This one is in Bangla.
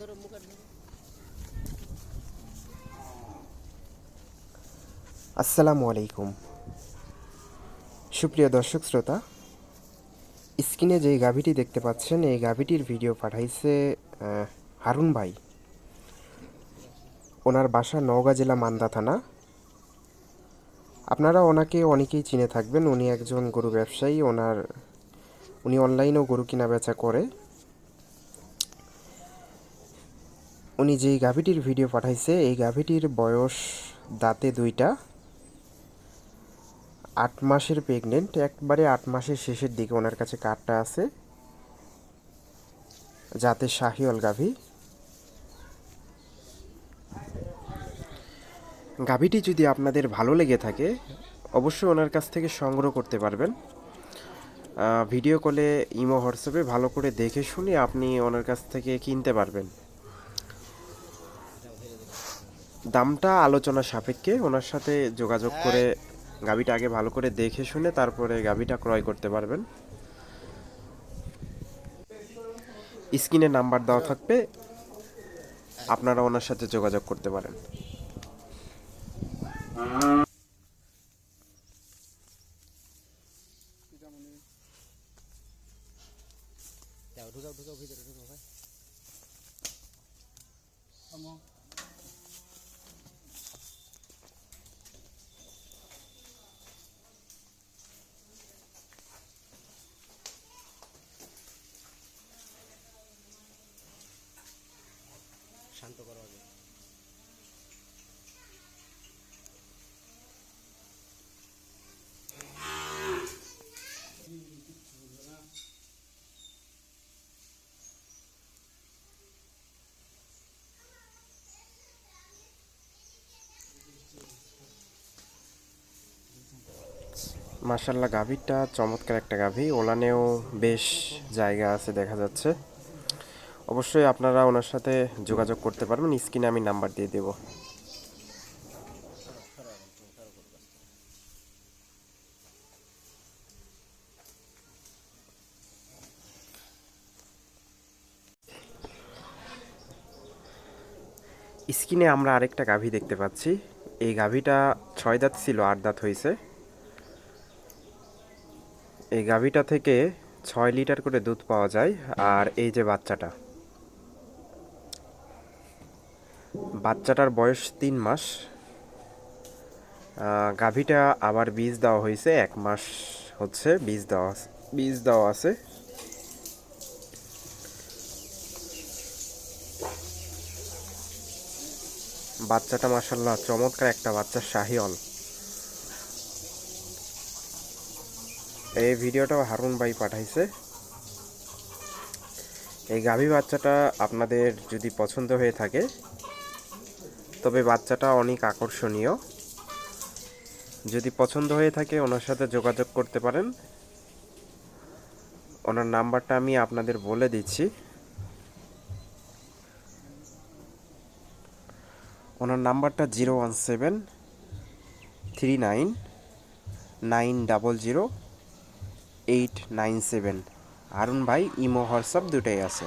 ধরো আসসালামু আলাইকুম। সুপ্রিয় দর্শক শ্রোতা, স্ক্রিনে যে গাভিটি দেখতে পাচ্ছেন, এই গাভিটির ভিডিও পাঠাইছে হারুন ভাই। ওনার বাসা নওগাঁ জেলা মান্দা থানা। আপনারা ওনাকে অনেকেই চিনে থাকবেন। উনি একজন গরু ব্যবসায়ী। ওনার, উনি অনলাইনেও গরু কিনা বেচা করে। উনি যেই গাভিটির ভিডিও পাঠাইছে, এই গাভিটির বয়স দাঁতে দুইটা। আট মাসের প্রেগনেন্ট একবারে আট মাসের শেষের দিকে ওনার কাছে কার্ডটা আছে। যাতে শাহিওল গাভী। গাভীটি যদি আপনাদের ভালো লেগে থাকে, অবশ্যই ওনার কাছ থেকে সংগ্রহ করতে পারবেন। ভিডিও কলে ইমো, হোয়াটসঅ্যাপে ভালো করে দেখে শুনে আপনি ওনার কাছ থেকে কিনতে পারবেন। দামটা আলোচনা সাপেক্ষে। ওনার সাথে যোগাযোগ করে গাবিটা আগে ভালো করে দেখে শুনে তারপরে গাবিটা ক্রয় করতে পারবেন। স্ক্রিনে নাম্বার দেওয়া থাকবে। আপনারা ওনার সাথে যোগাযোগ করতে পারেন। ঢুকাও ঢুকাও, ভিতরে ঢুকাও ভাই শান্ত করো আগে মার্শাল্লাহ গাভীরটা চমৎকার একটা গাভী। ওলানেও বেশ জায়গা আছে দেখা যাচ্ছে। অবশ্যই আপনারা ওনার সাথে যোগাযোগ করতে পারবেন, স্ক্রিনে আমি নাম্বার দিয়ে দেবো। স্ক্রিনে আমরা আরেকটা গাভী দেখতে পাচ্ছি। এই গাভীটা ছয় দাঁত ছিল, আট দাঁত হয়েছে এই গাভীটা থেকে ছয় লিটার করে দুধ পাওয়া যায়, আর এই যে বাচ্চাটা। বাচ্চাটার বয়স তিন মাস। গাভীটা আবার বীজ দেওয়া হয়েছে, এক মাস হচ্ছে বীজ দেওয়া বীজ দেওয়া আছে। বাচ্চাটা মাসাল্লাহ চমৎকার একটা বাচ্চা শাহিওল এই ভিডিওটাও হারুন ভাই পাঠাইছে। এই গাভী বাচ্চাটা আপনাদের যদি পছন্দ হয়ে থাকে, তবে বাচ্চাটা অনেক আকর্ষণীয়। যদি পছন্দ হয়ে থাকে, ওনার সাথে যোগাযোগ করতে পারেন। ওনার নাম্বারটা আমি আপনাদের বলে দিচ্ছি। ওনার নাম্বারটা zero one seven three nine nine double zero eight nine seven Harun ভাই ইমো হোয়াটসঅ্যাপ দুটাই আছে।